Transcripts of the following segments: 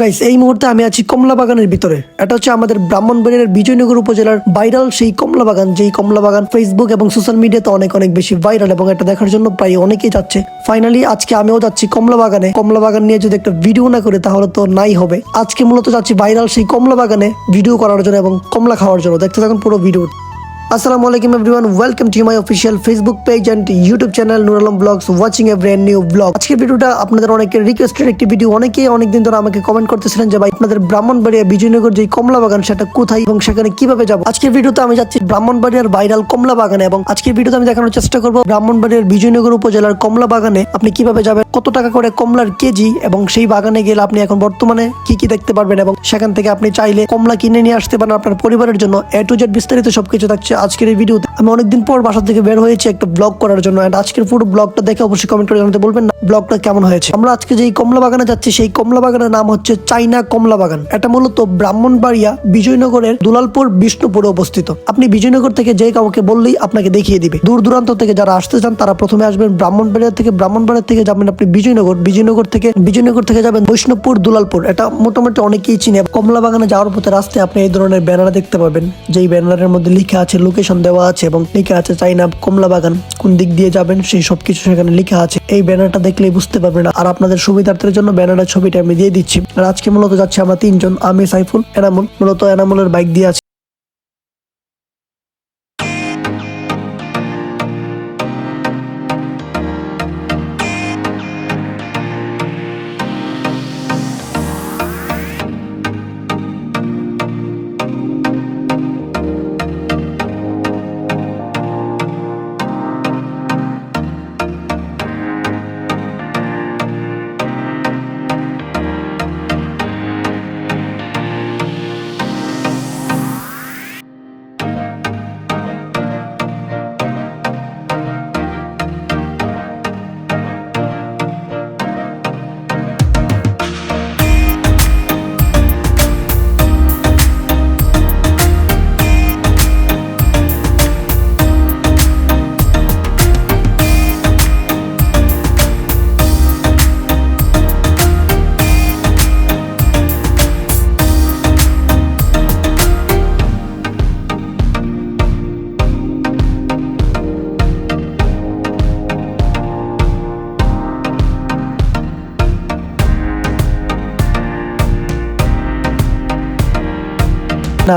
Guys এই মুহূর্তে আমি আছি কমলা বাগানের ভিতরে। এটা হচ্ছে আমাদের ব্রাহ্মণবাড়িয়ার বিজয়নগর উপজেলার ভাইরাল সেই কমলা বাগান যেই কমলা বাগান ফেসবুক এবং সোশ্যাল মিডিয়াতে অনেক অনেক বেশি ভাইরাল এবং এটা দেখার জন্য প্রায় অনেকেই যাচ্ছে। ফাইনালি আজকে আমিও যাচ্ছি কমলা বাগানে কমলা বাগান নিয়ে যদি একটা ভিডিও না করে, তাহলে তো নাই হবে। আজকে মূলত যাচ্ছি ভাইরাল সেই কমলা বাগানে ভিডিও করার জন্য এবং কমলা খাওয়ার জন্য। দেখতে থাকুন পুরো ভিডিও আসসালামু আলাইকুম everyone welcome to my official Facebook page and YouTube channel Noor Alam blogs watching a brand new blog আজকের ভিডিওটা আপনাদের অনেকের রিকোয়েস্টেড একটি ভিডিও অনেকেই অনেকদিন ধরে আমাকে কমেন্ট করতেছিলেন যে, ভাই, আপনাদের ব্রাহ্মণবাড়িয়া, বিজয়নগর যে কমলা বাগান সেটা কোথায় এবং সেখানে কীভাবে যাব? আজকের ভিডিওতে আমি যাচ্ছি ব্রাহ্মণবাড়িয়ার ভাইরাল কমলা বাগানে এবং আজকের ভিডিওতে আমি দেখানোর চেষ্টা করব ব্রাহ্মণবাড়িয়ার বিজয়নগর উপজেলার কমলা বাগানে আপনি কীভাবে যাবেন, কত টাকা করে কমলার কেজি এবং সেই বাগানে গেলে আপনি এখন বর্তমানে কি কি দেখতে পারবেন এবং সেখান থেকে আপনি চাইলে কমলা কিনে নিয়ে আসতে পারেন আপনার পরিবারের জন্য। এ টু জেড বিস্তারিত সবকিছু থাকছে আজকের এই ভিডিওতে আমি অনেকদিন পর বাসা থেকে বের হয়েছি একটা ব্লগ করার জন্য, and আজকের পুরো ব্লগটা দেখে অবশ্যই কমেন্ট করে জানাতে বলবেন ব্লগটা কেমন হয়েছে। আমরা আজকে যেই কমলা বাগানে যাচ্ছি, সেই কমলা বাগানের নাম হচ্ছে চাইনা কমলা বাগান এটা মূলত ব্রাহ্মণবাড়িয়া বিজয়নগরের দুলালপুর বিষ্ণুপুরে অবস্থিত। আপনি বিজয়নগর থেকে যে কাউকে বললেই আপনাকে দেখিয়ে দিবে। দূর দূরান্ত থেকে যারা আসতে চান, তারা প্রথমে আসবেন ব্রাহ্মণবাড়িয়া থেকে। ব্রাহ্মণবাড়িয়া থেকে যাবেন আপনি বিজয়নগর। বিজয়নগর থেকে বিজয়নগর থেকে যাবেন বৈষ্ণবপুর দুলালপুর। এটা মোটামুটি অনেকেই চিনে। কমলা বাগানে যাওয়ার পথে রাস্তায় আপনি এই ধরনের ব্যানার দেখতে পাবেন। যেই ব্যানারের মধ্যে লেখা আছে লোকেশন দেওয়া আছে এবং লেখা আছে চাইনা কমলা বাগান। কোন দিক দিয়ে যাবেন, সেই সব কিছু সেখানে লেখা আছে। এই ব্যানারটা দেখলেই বুঝতে পারবেন। আর আপনাদের সুবিধার্থের জন্য ব্যানারের ছবিটা আমি দিয়ে দিচ্ছি। আর আজকে মূলত যাচ্ছে আমরা তিনজন, আমি, সাইফুল, এনামুল। মূলত এনামুলের বাইক দিয়ে আছে।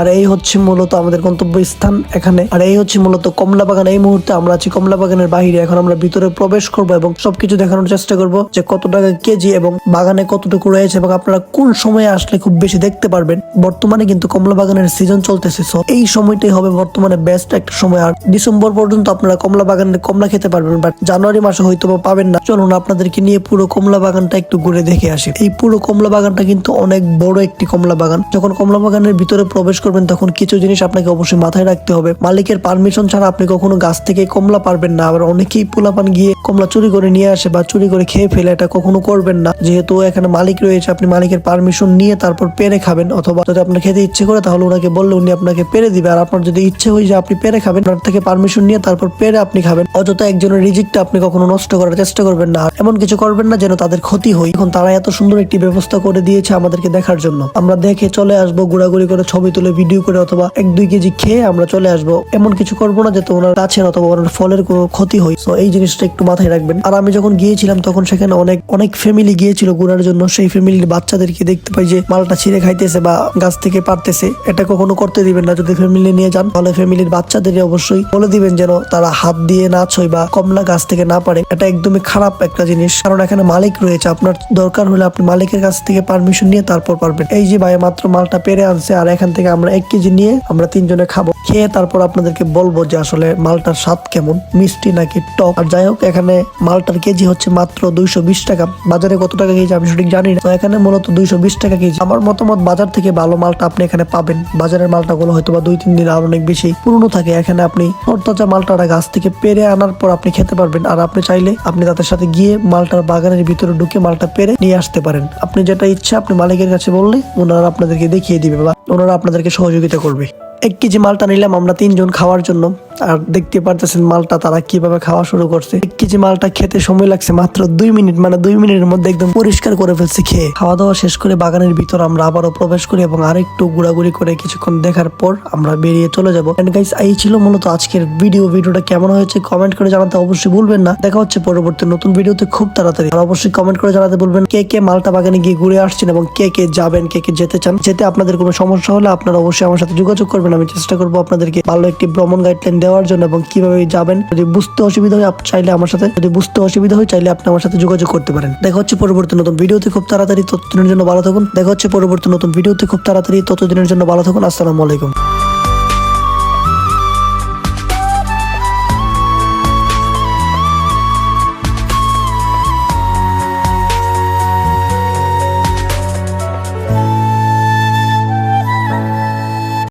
আর এই হচ্ছে মূলত আমাদের গন্তব্য স্থান এখানে। আর এই হচ্ছে মূলত কমলা বাগান এই মুহূর্তে আমরা আছি কমলা বাগানের বাহিরে। এখন আমরা ভিতরে প্রবেশ করব এবং সবকিছু দেখানোর চেষ্টা করব যে কত টাকা কেজি এবং বাগানে কতটুকু রয়েছে এবং আপনারা কোন সময়ে আসলে খুব বেশি দেখতে পারবেন। বর্তমানে কিন্তু কমলা বাগানের সিজন চলতেছে সো এই সময়টাই হবে বর্তমানে বেস্ট একটা সময়। আর ডিসেম্বর পর্যন্ত আপনারা কমলা বাগানের কমলা খেতে পারবেন বাট জানুয়ারি মাসে হয়তো বা পাবেন না। চলুন আপনাদেরকে নিয়ে পুরো কমলা বাগানটা একটু ঘুরে দেখে আসি। এই পুরো কমলা বাগানটা কিন্তু অনেক বড় একটি কমলা বাগান যখন কমলা বাগানের ভিতরে প্রবেশ করবেন তখন কিছু জিনিস আপনাকে অবশ্যই মাথায় রাখতে হবে। মালিকের পারমিশন ছাড়া আপনি কখনো গাছ থেকে কমলা পারবেন না। আবার অনেকেই পোলাপান গিয়ে কমলা চুরি করে নিয়ে আসে বা চুরি করে খেয়ে ফেলে, এটা কখনো করবেন না। যেহেতু এখানে মালিক রয়েছে, আপনি মালিকের পারমিশন নিয়ে তারপর পেরে খাবেন। অথবা যদি আপনার খেতে ইচ্ছে করে, তাহলে ওনাকে বললে উনি আপনাকে পেরে দিবে। আর আপনার যদি ইচ্ছে হয়ে যে আপনি পেরে খাবেন ওনার থেকে পারমিশন নিয়ে তারপর পেরে আপনি খাবেন। অযথা একজনের রিজিকটা আপনি কখনো নষ্ট করার চেষ্টা করবেন না। এমন কিছু করবেন না যেন তাদের ক্ষতি হয়। এখন তারা এত সুন্দর একটি ব্যবস্থা করে দিয়েছে আমাদেরকে দেখার জন্য। আমরা দেখে চলে আসব, ঘোরাঘুরি করে ছবি তুলে ভিডিও করে অথবা এক দুই কেজি খেয়ে আমরা চলে আসব। এমন কিছু করব না যাতে ওনার গাছের অথবা ওনার ফলের কোনো ক্ষতি হয়। তো এই জিনিসটা একটু মাথায় রাখবেন। আর আমি যখন গিয়েছিলাম, তখন সেখানে অনেক অনেক ফ্যামিলি গিয়েছিল ঘোরার জন্য। সেই ফ্যামিলির বাচ্চাদেরকে দেখতে পাই যে মালটা ছিঁড়ে খাইতেছে বা গাছ থেকে পারতেছে। এটা কখনো করতে দিবেন না। যদি ফ্যামিলি নিয়ে যান, তাহলে ফ্যামিলির বাচ্চাদের অবশ্যই বলে দিবেন যেন তারা হাত দিয়ে না ছয় বা কমলা গাছ থেকে না পারে। এটা একদমই খারাপ একটা জিনিস। কারণ এখানে মালিক রয়েছে। আপনার দরকার হলে আপনি মালিকের কাছ থেকে পারমিশন নিয়ে তারপর পারবেন। এই যে ভাই মাত্র মালটা পেরে আনছে, আর এখান থেকে আমরা এক কেজি নিয়ে আমরা তিনজনে খাব। খেয়ে তারপর আপনাদেরকে বলব যে আসলে মালটার স্বাদ কেমন, মিষ্টি নাকি টক। আর যাই হোক, এখানে মালটার কেজি হচ্ছে মাত্র দুইশো বিশ টাকা। বাজারে কত টাকা কেজি আমি সঠিক জানি না। তো এখানে মূলত দুইশো বিশ টাকা কেজি। আমার মতামত, বাজার থেকে ভালো মালটা আপনি এখানে পাবেন। বাজারের মালটা গুলো হয়তো বা দুই, তিন দিন আর অনেক বেশি পুরনো থাকে। এখানে আপনি তরতাজা মালটাটা গাছ থেকে পেরে আনার পর আপনি খেতে পারবেন। আর আপনি চাইলে আপনি তাদের সাথে গিয়ে মালটার বাগানের ভিতরে ঢুকে মালটা পেরে নিয়ে আসতে পারেন। আপনি যেটা ইচ্ছা আপনি মালিকের কাছে বললে ওনারা আপনাদেরকে দেখিয়ে দিবে বা ওনারা আপনাদেরকে সহযোগিতা করবে। এক কেজি মালটা নিলাম আমরা তিনজন খাওয়ার জন্য। আর দেখতে পারতেছেন মালটা তারা কীভাবে খাওয়া শুরু করছে। এক কেজি মালটা খেতে সময় লাগছে মাত্র দুই মিনিট মানে দুই মিনিটের মধ্যে একদম পরিষ্কার করে ফেলছে খেয়ে। খাওয়া দাওয়া শেষ করে বাগানের ভিতর আমরা আবারও প্রবেশ করি এবং আরেকটু ঘোরাঘুরি করে কিছুক্ষণ দেখার পর আমরা বেরিয়ে চলে যাব। গাইস এই ছিল মূলত আজকের ভিডিও ভিডিওটা কেমন হয়েছে কমেন্ট করে জানাতে অবশ্যই ভুলবেন না। দেখা হচ্ছে পরবর্তী নতুন ভিডিওতে খুব তাড়াতাড়ি। আর অবশ্যই কমেন্ট করে জানাতে বলবেন কে কে মালটা বাগানে গিয়ে ঘুরে আসছেন এবং কে কে যাবেন, কে কে যেতে চান। যেতে আপনাদের কোনো সমস্যা হলে আপনারা অবশ্যই আমার সাথে যোগাযোগ করবেন। আমি চেষ্টা করব আপনাদেরকে ভালো একটি ভ্রমণ গাইডলাইন দেওয়ার জন্য এবং কীভাবে যাবেন। যদি বুঝতে অসুবিধা হয় চাইলে আমার সাথে যদি বুঝতে অসুবিধা হয়, চাইলে আপনি আমার সাথে যোগাযোগ করতে পারেন। দেখা হচ্ছে পরবর্তী নতুন ভিডিওতে। খুব তাড়াতাড়ি ততদিনের জন্য ভালো থাকুন। দেখা হচ্ছে পরবর্তী নতুন ভিডিওতে। খুব তাড়াতাড়ি ততদিনের জন্য ভালো থাকুন। আসসালামু আলাইকুম।